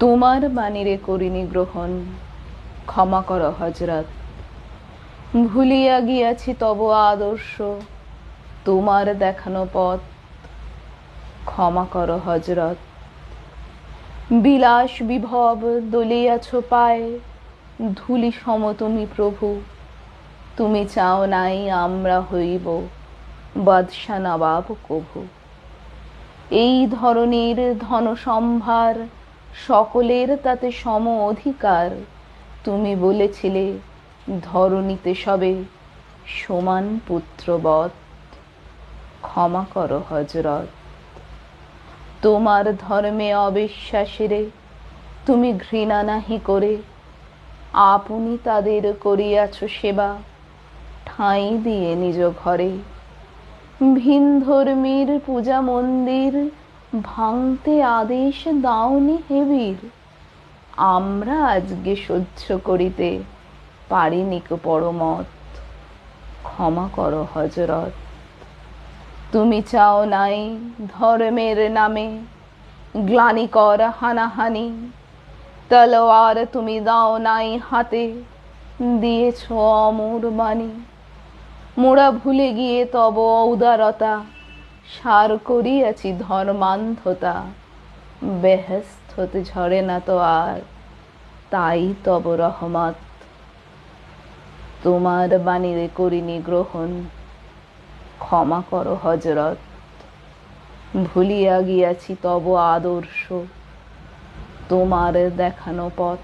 তোমার বাণীরে করিনি গ্রহণ। ক্ষমা কর হজরত ভুলিয়া গিয়াছি তব আদর্শ। তোমার দেখানো পথ। ক্ষমা কর হজরত বিলাস বিভব দলিয়াছ পায়। ধুলি সম তুমি প্রভু। তুমি চাও নাই আমরা হইব বাদশা নবাব কভু। এই ধরনের ধনসম্ভার সকলের তাতে সম অধিকার। তুমি বলেছিলে, ধরণীতে সবে সমান পুত্রবৎ। ক্ষমা করো হজরত তোমার ধর্মে অবিশ্বাসীরে তুমি ঘৃণা নাহি করে। আপনি তাদের করিয়াছ সেবা, ঠাঁই দিয়ে নিজ ঘরে। ভিন ধর্মীর পূজা মন্দির ভাঙতে আদেশ দাওনি হেবির। আমরা আজকে সহ্য করিতে পারিনি কো পরমত। ক্ষমা করো হজরত তুমি চাও নাই ধর্মের নামে গ্লানি কর হানাহানি। তলোয়ার তুমি দাও নাই হাতে, দিয়েছ অমর বাণী। মোরা ভুলে গিয়ে তব উদারতা সার করিয়াছি ধর্মান্ধতা। বেহেস্ত হতে ঝরে না তো আর, তাই তব রহমত। তোমার বাণীরে করিনি গ্রহণ, ক্ষমা করো হজরত। ভুলিয়া গিয়াছি তব আদর্শ, তোমার দেখানো পথ।